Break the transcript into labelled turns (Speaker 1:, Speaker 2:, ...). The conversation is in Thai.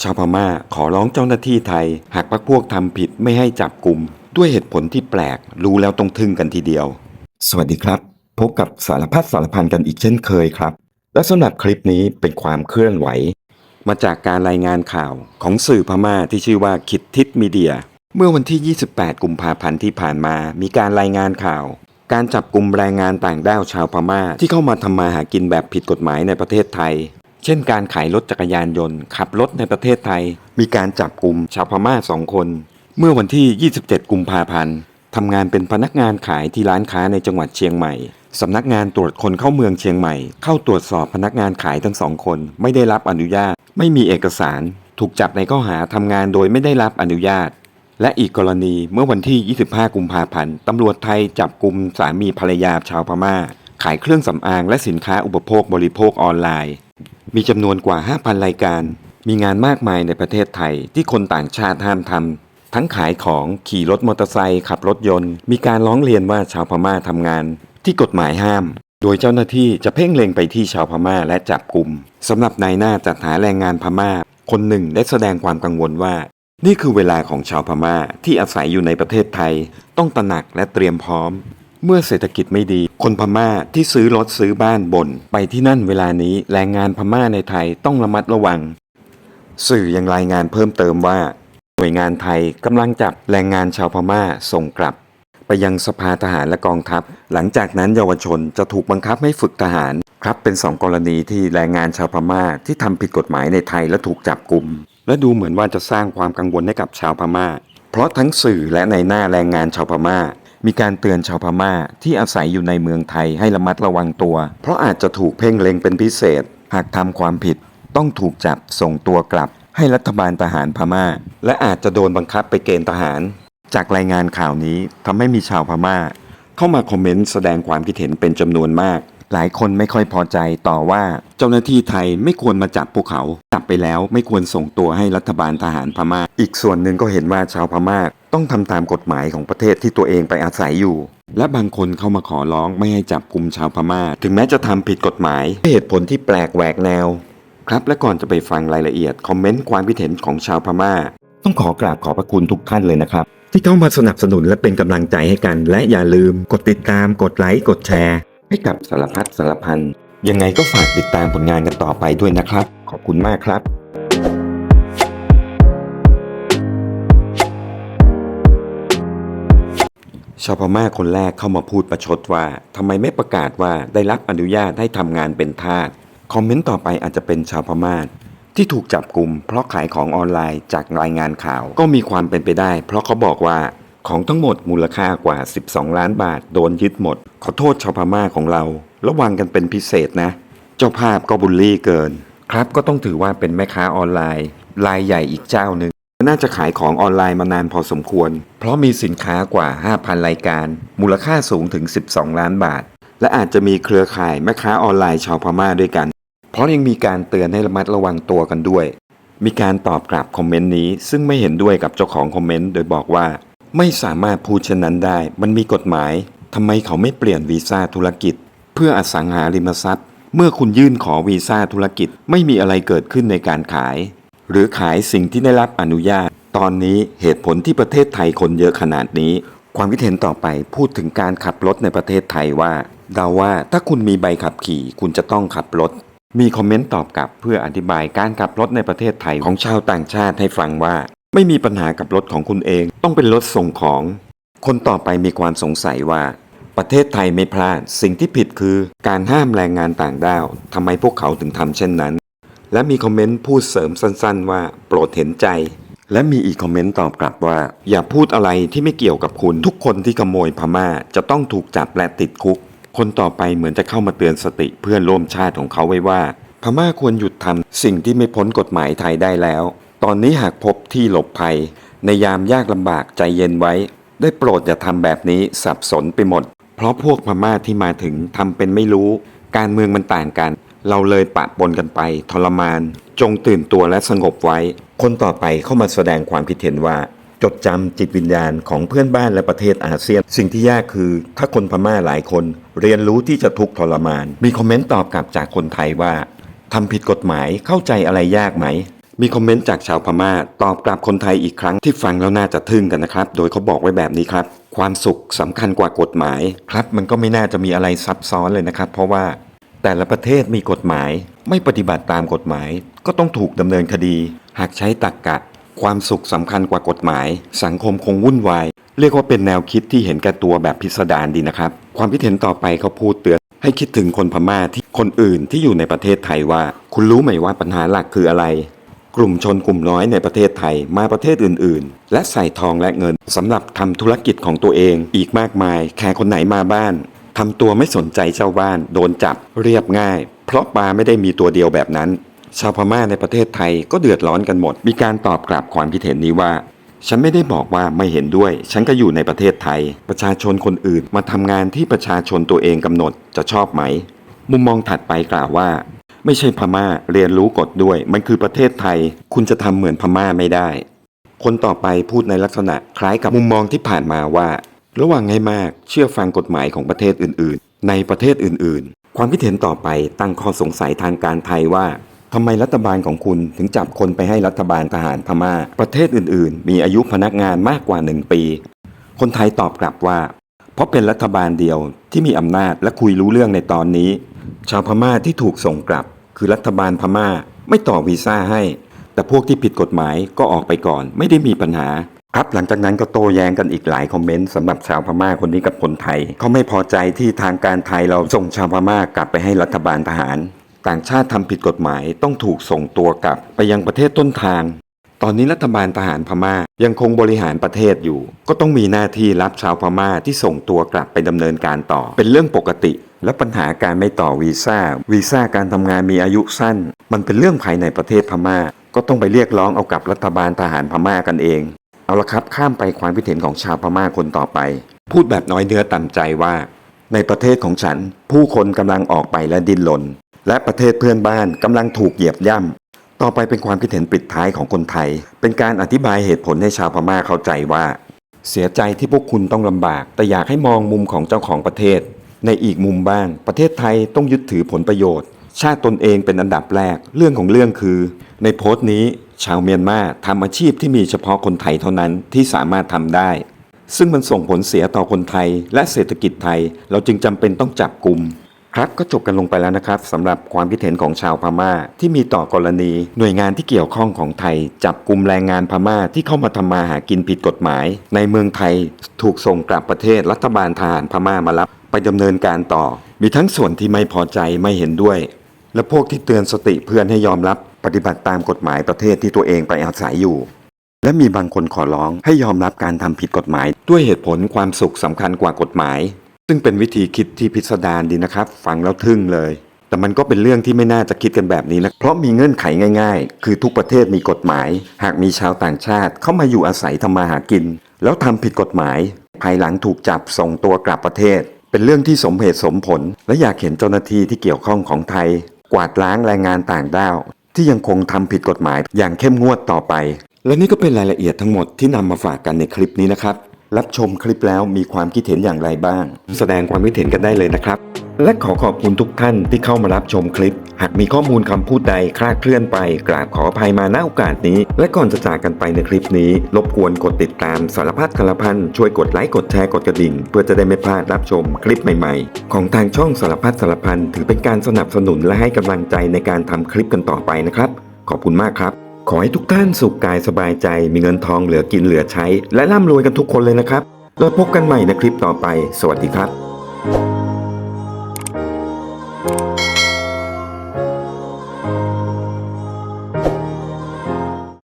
Speaker 1: ชาวพม่าขอร้องเจ้าหน้าที่ไทย หากพรรคพวกทำผิดไม่ให้จับกลุ่ม ด้วยเหตุผลที่แปลก รู้แล้วต้องทึ่งกันทีเดียว สวัสดีครับ พบกับสารพัดสารพันกันอีกเช่นเคยครับ และสำหรับคลิปนี้เป็นความเคลื่อนไหว มาจากการรายงานข่าวของสื่อพม่าที่ชื่อว่าคิดทิศมีเดีย เมื่อวันที่ 28 กุมภาพันธ์ที่ผ่านมา มีการรายงานข่าว การจับกลุ่มแรงงานต่างด้าวชาวพม่าที่เข้ามาทำมาหากินแบบผิดกฎหมายในประเทศไทย เช่นการขายรถจักรยานยนต์ ขับรถในประเทศไทย มีการจับกลุ่มชาวพม่าสองคน เมื่อวันที่ 27 กุมภาพันธ์ทำงานเป็นพนักงานขายที่ร้านค้าในจังหวัดเชียงใหม่สำนักงานตรวจคนเข้าเมืองเชียงใหม่ เข้าตรวจสอบพนักงานขายทั้งสองคน ไม่ได้รับอนุญาต ไม่มีเอกสาร ถูกจับในข้อหาทำงานโดยไม่ได้รับอนุญาต และอีกกรณีเมื่อวันที่ 25 กุมภาพันธ์ตำรวจไทยจับกลุ่มสามีภรรยาชาวพม่า ขายเครื่องสำอางและสินค้าอุปโภคบริโภคออนไลน์ มีจำนวนกว่า 5,000 รายการ มีงานมากมายในประเทศไทย ที่คนต่างชาติห้ามทำทั้งขายของขี่รถมอเตอร์ไซค์ขับรถยนต์ มีการร้องเรียนว่าชาวพม่าทำงาน ที่กฎหมายห้าม โดยเจ้าหน้าที่จะเพ่งเล็งไปที่ชาวพม่าและจับกลุ่มสำหรับนายหน้าจัดหาแรงงานพม่า คนหนึ่งได้แสดงความกังวลว่า นี่คือเวลาของชาวพม่าที่อาศัยอยู่ในประเทศไทย ต้องตระหนักและเตรียมพร้อม เมื่อเศรษฐกิจไม่ดี คนพม่าที่ซื้อรถซื้อบ้านบน่นไปที่นั่นเวลานี้แรงงานพม่าในไทยต้องระมัดระวัง สื่อยังรายงานเพิ่มเติมว่า หน่วยงานไทยกำลังจับแรงงานชาวพม่าส่งกลับ ไปยังสภาทหารและกองทัพ หลังจากนั้นเยาวชนจะถูกบังคับให้ฝึกทหาร ครับเป็นสองกรณีที่แรงงานชาวพม่าที่ทำผิดกฎหมายในไทยและถูกจับกลุ่มและดูเหมือนว่าจะสร้างความกังวลให้กับชาวพม่า เพราะทั้งสื่อและในหน้าแรงงานชาวพม่า มีการเตือนชาวพม่าที่อาศัยอยู่ในเมืองไทยให้ระมัดระวังตัว เพราะอาจจะถูกเพ่งเล็งเป็นพิเศษ หากทำความผิด ต้องถูกจับส่งตัวกลับ ให้รัฐบาลทหารพม่า และอาจจะโดนบังคับไปเกณฑ์ทหาร จากรายงานข่าวนี้ทำให้มีชาวพม่า เข้ามาคอมเมนต์แสดงความคิดเห็นเป็นจำนวนมาก หลายคนไม่ค่อยพอใจต่อว่าเจ้าหน้าที่ไทยไม่ควรมาจับพวกเขาจับไปแล้วไม่ควรส่งตัวให้รัฐบาลทหารพม่า อีกส่วนหนึ่งก็เห็นว่าชาวพม่าต้องทำตามกฎหมายของประเทศที่ตัวเองไปอาศัยอยู่ และบางคนเข้ามาขอร้องไม่ให้จับกลุ่มชาวพม่า ถึงแม้จะทำผิดกฎหมายด้วยเหตุผลที่แปลกแหวกแนว ครับและก่อนจะไปฟังรายละเอียด คอมเมนต์ความคิดเห็นของชาวพม่า ต้องขอกราบขอบพระคุณทุกท่านเลยนะครับ ที่เข้ามาสนับสนุนและเป็นกำลังใจให้กัน และอย่าลืมกดติดตามกดไลค์กดแชร์ ให้กับสารพัดสารพันยังไงก็ฝากติดตามผลงานกันต่อไปด้วยนะครับ ขอบคุณมากครับชาวพม่าคนแรกเข้ามาพูดประชดว่าทำไมไม่ประกาศว่าได้รับอนุญาตให้ทำงานเป็นทาสคอมเมนต์ต่อไปอาจจะเป็นชาวพม่าที่ถูกจับกลุ่มเพราะขายของออนไลน์จากรายงานข่าว ก็มีความเป็นไปได้ เพราะเขาบอกว่า ของทั้งหมดมูลค่ากว่า 12 ล้านบาท โดนยึดหมด ขอโทษชาวพม่าของเรา ระวังกันเป็นพิเศษนะ เจ้าภาพก็บุลลี่เกิน ครับก็ต้องถือว่าเป็นแม่ค้าออนไลน์ รายใหญ่อีกเจ้าหนึ่งน่าจะขายของออนไลน์มานานพอสมควร เพราะมีสินค้ากว่า 5,000 รายการ มูลค่าสูงถึง 12 ล้านบาท และอาจจะมีเครือข่ายแม่ค้าออนไลน์ชาวพม่าด้วยกัน เพราะยังมีการเตือนให้ระมัดระวังตัวกันด้วย มีการตอบกลับคอมเมนต์นี้ ซึ่งไม่เห็นด้วยกับเจ้าของคอมเมนต์โดยบอกว่า ไม่สามารถพูดเช่นนั้นได้ มันมีกฎหมายทำไมเขาไม่เปลี่ยนวีซ่าธุรกิจ เพื่ออสังหาริมทรัพย์ เมื่อคุณยื่นขอวีซ่าธุรกิจไม่มีอะไรเกิดขึ้นในการขาย หรือขายสิ่งที่ได้รับอนุญาต ตอนนี้เหตุผลที่ประเทศไทยคนเยอะขนาดนี้ ความคิดเห็นต่อไปพูดถึงการขับรถในประเทศไทยว่าเดาว่าถ้าคุณมีใบขับขี่คุณจะต้องขับรถ มีคอมเมนต์ตอบกลับเพื่ออธิบายการขับรถในประเทศไทยของชาวต่างชาติให้ฟังว่า ไม่มีปัญหากับรถของคุณเอง ต้องเป็นรถส่งของ คนต่อไปมีความสงสัยว่า ประเทศไทยไม่พลาด สิ่งที่ผิดคือการห้ามแรงงานต่างด้าวทำไมพวกเขาถึงทำเช่นนั้น และมีคอมเมนต์พูดเสริมสั้นๆ ว่าโปรดเห็นใจ และมีอีกคอมเมนต์ตอบกลับว่า อย่าพูดอะไรที่ไม่เกี่ยวกับคุณ ทุกคนที่ขโมยพม่าจะต้องถูกจับและติดคุก คนต่อไปเหมือนจะเข้ามาเตือนสติเพื่อนร่วมชาติของเขาไว้ว่า พม่าควรหยุดทำสิ่งที่ไม่พ้นกฎหมายไทยได้แล้ว ตอนนี้หากพบที่หลบภัย ในยามยากลำบากใจเย็นไว้ ได้โปรดอย่าทำแบบนี้สับสนไปหมด เพราะพวกพม่าที่มาถึงทำเป็นไม่รู้ การเมืองมันต่างกัน เราเลยปะปนกันไป ทรมาน จงตื่นตัวและสงบไว้ คนต่อไปเข้ามาแสดงความคิดเห็นว่า จดจำจิตวิญญาณของเพื่อนบ้านและประเทศอาเซียน สิ่งที่ยากคือ ถ้าคนพม่าหลายคน เรียนรู้ที่จะทุกข์ทรมาน มีคอมเมนต์ตอบกลับจากคนไทยว่าทำผิดกฎหมายเข้าใจอะไรยากไหม มีคอมเมนต์จากชาวพม่า ตอบกลับคนไทยอีกครั้งที่ฟังแล้วน่าจะทึ่งกันนะครับ โดยเขาบอกไว้แบบนี้ครับ ความสุขสำคัญกว่ากฎหมาย ครับ มันก็ไม่น่าจะมีอะไรซับซ้อนเลยนะครับ เพราะว่าแต่ละประเทศมีกฎหมาย ไม่ปฏิบัติตามกฎหมาย ก็ต้องถูกดำเนินคดี หากใช้ตรกกะ ความสุขสำคัญกว่ากฎหมาย สังคมคงวุ่นวาย เรียกว่าเป็นแนวคิดที่เห็นแก่ตัวแบบพิสดารดีนะครับ ความคิดเห็นต่อไปเขาพูดเตือนให้คิดถึงคนพม่าที่คนอื่นที่อยู่ในประเทศไทยว่า คุณรู้ไหมว่าปัญหาหลักคืออะไร กลุ่มชนกลุ่มน้อยในประเทศไทยมาประเทศอื่น ๆ และใส่ทองและเงินสำหรับทำธุรกิจของตัวเอง อีกมากมาย แขกคนไหนมาบ้านทำตัวไม่สนใจเจ้าบ้าน โดนจับเรียบง่าย เพราะปลาไม่ได้มีตัวเดียวแบบนั้น ชาวพม่าในประเทศไทยก็เดือดร้อนกันหมด มีการตอบกลับความคิดเห็นนี้ว่า ฉันไม่ได้บอกว่าไม่เห็นด้วย ฉันก็อยู่ในประเทศไทย ประชาชนคนอื่นมาทำงานที่ประชาชนตัวเองกำหนดจะชอบไหม มุมมองถัดไปกล่าวว่า ไม่ใช่พม่าเรียนรู้กฎด้วย มันคือประเทศไทย คุณจะทำเหมือนพม่าไม่ได้ คนต่อไปพูดในลักษณะคล้ายกับมุมมองที่ผ่านมาว่า ระหว่างง่ายมากเชื่อฟังกฎหมายของประเทศอื่น ๆ ในประเทศอื่น ๆ ความคิดเห็นต่อไปตั้งข้อสงสัยทางการไทยว่าทำไมรัฐบาลของคุณถึงจับคนไปให้รัฐบาลทหารพม่า ประเทศอื่น ๆ มีอายุพนักงานมากกว่าหนึ่งปี คนไทยตอบกลับว่า เพราะเป็นรัฐบาลเดียวที่มีอำนาจและคุยรู้เรื่องในตอนนี้ ชาวพม่าที่ถูกส่งกลับ คือรัฐบาลพม่าไม่ต่อวีซ่าให้ แต่พวกที่ผิดกฎหมายก็ออกไปก่อน ไม่ได้มีปัญหาครับหลังจากนั้นก็โต้แย้งกันอีกหลายคอมเมนต์สำหรับชาวพม่าคนนี้กับคนไทยเขาไม่พอใจที่ทางการไทยเราส่งชาวพม่ากลับไปให้รัฐบาลทหาร ต่างชาติทำผิดกฎหมายต้องถูกส่งตัวกลับไปยังประเทศต้นทาง ตอนนี้รัฐบาลทหารพม่ายังคงบริหารประเทศอยู่ ก็ต้องมีหน้าที่รับชาวพม่าที่ส่งตัวกลับไปดำเนินการต่อ เป็นเรื่องปกติ และปัญหาการไม่ต่อวีซ่าวีซ่าการทำงานมีอายุสั้น มันเป็นเรื่องภายในประเทศพม่า ก็ต้องไปเรียกร้องเอากับรัฐบาลทหารพม่ากันเอง เอาละครับข้ามไปความคิดเห็นของชาวพม่าคนต่อไป พูดแบบน้อยเนื้อต่ำใจว่า ในประเทศของฉัน ผู้คนกำลังออกไปและดิ้นรนและประเทศเพื่อนบ้านกำลังถูกเหยียบย่ำต่อไปเป็นความคิดเห็นปิดท้ายของคนไทย เป็นการอธิบายเหตุผลให้ชาวพม่าเข้าใจว่า เสียใจที่พวกคุณต้องลำบาก แต่อยากให้มองมุมของเจ้าของประเทศ ในอีกมุมบ้าง ประเทศไทยต้องยึดถือผลประโยชน์ ชาติตนเองเป็นอันดับแรก เรื่องของเรื่องคือ ในโพสต์นี้ ชาวเมียนมาทำอาชีพที่มีเฉพาะคนไทยเท่านั้นที่สามารถทำได้ ซึ่งมันส่งผลเสียต่อคนไทย และเศรษฐกิจไทย เราจึงจำเป็นต้องจับกลุ่มครับก็จบกันลงไปแล้วนะครับสำหรับความคิดเห็นของชาวพม่า ที่มีต่อกรณี หน่วยงานที่เกี่ยวข้องของไทย จับกลุ่มแรงงานพม่าที่เข้ามาทำมาหากินผิดกฎหมาย ในเมืองไทยถูกส่งกลับประเทศรัฐบาลทหารพม่ามารับ ไปดำเนินการต่อ มีทั้งส่วนที่ไม่พอใจไม่เห็นด้วย และพวกที่เตือนสติเพื่อนให้ยอมรับปฏิบัติตามกฎหมายประเทศที่ตัวเองไปอาศัยอยู่ และมีบางคนขอร้องให้ยอมรับการทำผิดกฎหมาย ด้วยเหตุผลความสุขสำคัญกว่ากฎหมาย ซึ่งเป็นวิธีคิดที่พิสดารดีนะครับ ฟังแล้วทึ่งเลย แต่มันก็เป็นเรื่องที่ไม่น่าจะคิดกันแบบนี้นะเพราะมีเงื่อนไขง่าย ๆ คือทุกประเทศมีกฎหมาย หากมีชาวต่างชาติเข้ามาอยู่อาศัยทำมาหากิน แล้วทำผิดกฎหมาย ภายหลังถูกจับส่งตัวกลับประเทศ เป็นเรื่องที่สมเหตุสมผล และอยากเห็นเจ้าหน้าที่ที่เกี่ยวข้องของไทย กวาดล้างแรงงานต่างด้าว ที่ยังคงทำผิดกฎหมายอย่างเข้มงวดต่อไป และนี่ก็เป็นรายละเอียดทั้งหมดที่นำมาฝากกันในคลิปนี้นะครับ รับชมคลิปแล้วมีความคิดเห็นอย่างไรบ้าง แสดงความคิดเห็นกันได้เลยนะครับ และขอขอบคุณทุกท่านที่เข้ามารับชมคลิป หากมีข้อมูลคำพูดใดคลาดเคลื่อนไป กราบขออภัยมาณโอกาสนี้ และก่อนจะจากกันไปในคลิปนี้ รบกวนกดติดตามสารพัดคารพันช่วยกดไลค์กดแชร์กดกระดิ่ง เพื่อจะได้ไม่พลาดรับชมคลิปใหม่ๆ ของทางช่องสารพัดสารพันถือเป็นการสนับสนุนและให้กำลังใจในการทำคลิปกันต่อไปนะครับ ขอบคุณมากครับ ขอให้ทุกท่านสุขกายสบายใจ มีเงินทองเหลือกินเหลือใช้ และร่ำรวยกันทุกคนเลยนะครับแล้วพบกันใหม่ในคลิปต่อไป สวัสดีครับ